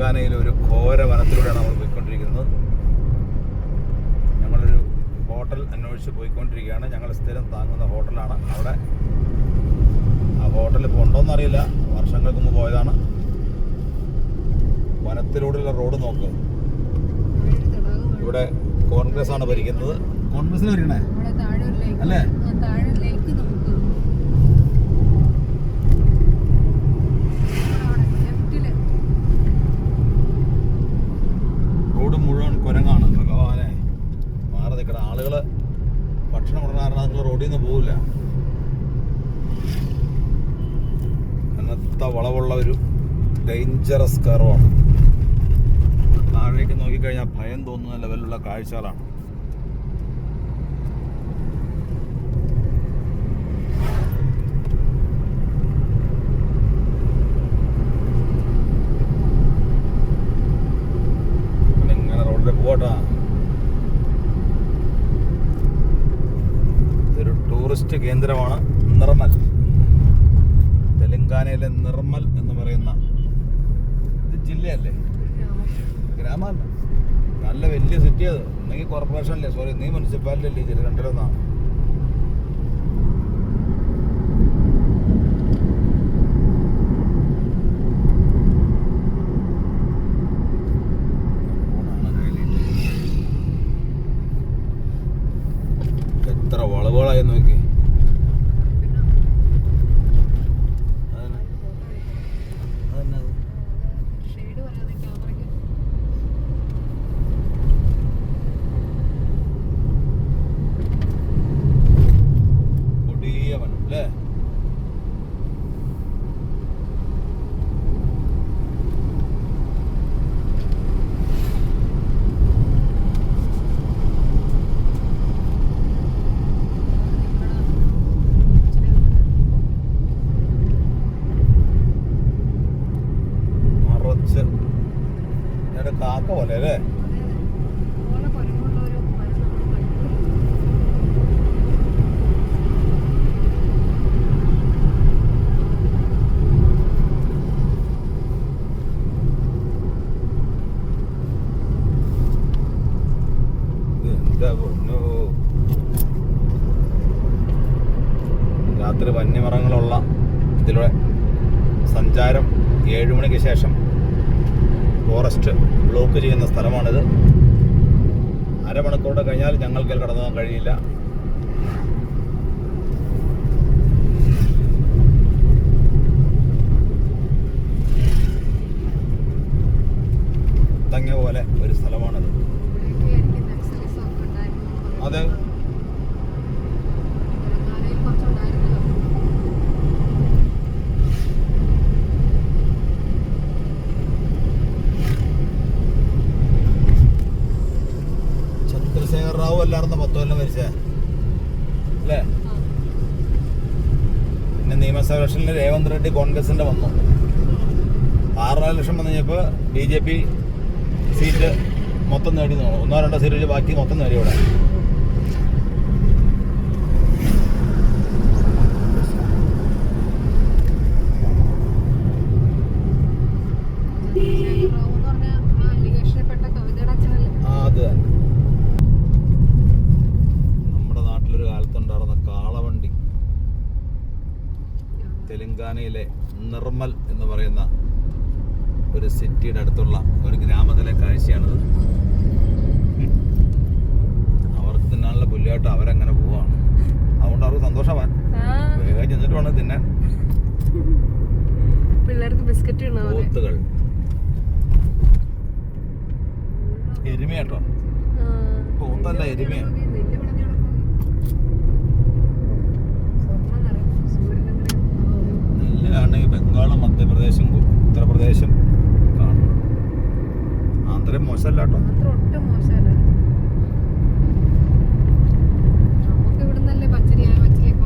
തെലങ്കാനയിലെ ഒരു ഘോര വനത്തിലൂടെയാണ് നമ്മൾ പോയിക്കൊണ്ടിരിക്കുന്നത്. ഞങ്ങളൊരു ഹോട്ടൽ അന്വേഷിച്ച് പോയിക്കൊണ്ടിരിക്കുകയാണ്. ഞങ്ങൾ സ്ഥിരം താങ്ങുന്ന ഹോട്ടലാണ് അവിടെ. ആ ഹോട്ടൽ ഇപ്പോൾ ഉണ്ടോയെന്ന് അറിയില്ല. വർഷങ്ങൾക്ക് മുമ്പ് പോയതാണ്. വനത്തിലൂടെയുള്ള റോഡ് നോക്കുക ഇവിടെ കോൺഗ്രസ് ആണ് ഭരിക്കുന്നത്. കോൺഗ്രസ് ഭരിക്കണേ? അവിടെ താഴെ ഒരു lake. അല്ലേ? റോഡിൽ നിന്ന് പോവില്ല. കനത്ത വളവുള്ള ഒരു ഡേഞ്ചറസ് കർവാണ് താഴേക്ക് നോക്കിക്കഴിഞ്ഞാൽ ഭയം തോന്നുന്ന ലെവലിലുള്ള കാഴ്ചകളാണ്. ഇങ്ങനെ റോഡിൽ പോട്ടാ ടൂറിസ്റ്റ് കേന്ദ്രമാണ് നിർമ്മൽ. തെലങ്കാനയിലെ നിർമ്മൽ എന്ന് പറയുന്ന ഇത് ജില്ലയല്ലേ? ഗ്രാമമല്ല. നല്ല വലിയ സിറ്റി അത്. ഒന്നെങ്കിൽ കോർപ്പറേഷൻ അല്ലേ? സോറി നീ മുനിസിപ്പാലിറ്റി അല്ലേ? രണ്ടിലൊന്നാണ് ഇത് പോലെ അല്ലേ രാത്രി വന്യമൃഗങ്ങളുള്ള ഇതിലൂടെ സഞ്ചാരം ഏഴ് മണിക്ക് ശേഷം ഫോറസ്റ്റ് ബ്ലോക്ക് ചെയ്യുന്ന സ്ഥലമാണിത്. അരമണിക്കൂറോടെ കഴിഞ്ഞാൽ ഞങ്ങൾക്ക് കടന്നു പോകാൻ കഴിയില്ല. തങ്ങിയ പോലെ ഒരു സ്ഥലമാണിത്. അതെ. ചന്ദ്രശേഖർ റാവു അല്ലായിരുന്നു പത്ത് കൊല്ലം മരിച്ചേ? അല്ലേ? പിന്നെ നിയമസഭ ഇലക്ഷനിൽ രേവന്ത് റെഡ്ഡി കോൺഗ്രസിന്റെ വന്നു. ആറര ലക്ഷം വന്നു കഴിഞ്ഞപ്പോൾ ബി ജെ പി സീറ്റ് മൊത്തം നേടി ഒന്നോ രണ്ടോ സീറ്റ് ബാക്കി മൊത്തം നേടി ഇവിടെ ചന്ദ്രശേഖർ റാവു എന്ന് പറഞ്ഞ ആ അലിഗേഷനിൽപ്പെട്ട കവിതയുടെ അച്ഛനല്ലേ ആ അത് തന്നെ നമ്മുടെ നാട്ടിലൊരു കാലത്തുണ്ടായിരുന്ന കാളവണ്ടി തെലങ്കാനയിലെ നിർമ്മൽ എന്ന് പറയുന്ന ഒരു സിറ്റിയുടെ അടുത്തുള്ള ഒരു ഗ്രാമത്തിലെ കാഴ്ചയാണിത്. അവർക്ക് തിന്നാനുള്ള പുല്ലായിട്ട് അവരങ്ങനെ പോവാണ്. അതുകൊണ്ട് അവർക്ക് സന്തോഷമാണ് വേഗം ചെന്നിട്ട് വേണം തിന്നാൻ. പിള്ളേർക്ക് ബിസ്ക്കറ്റ് പോത്തുകൾ. എരുമയാട്ടോ. പോത്തല്ല എരുമയാ. കേട്ടോ ഒട്ടും മോശമല്ല. നമുക്ക് ഇവിടുന്നല്ലേ പച്ചരിയായ പച്ചരിയൊക്കെ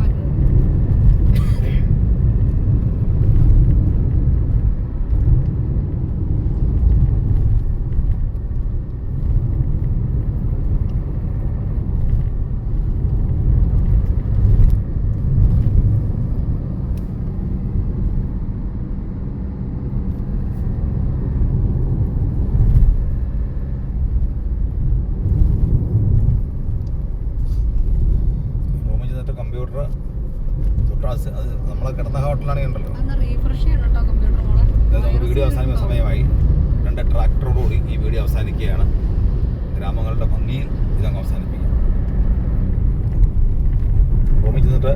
വീഡിയോ അവസാനിക്കുന്ന സമയമായി. രണ്ട് ട്രാക്ടറോടുകൂടി ഈ വീഡിയോ അവസാനിക്കുകയാണ്. ഗ്രാമങ്ങളുടെ ഭംഗിയിൽ ഇതങ്ങ് അവസാനിപ്പിക്കാം. റൂമിൽ ചെന്നിട്ട്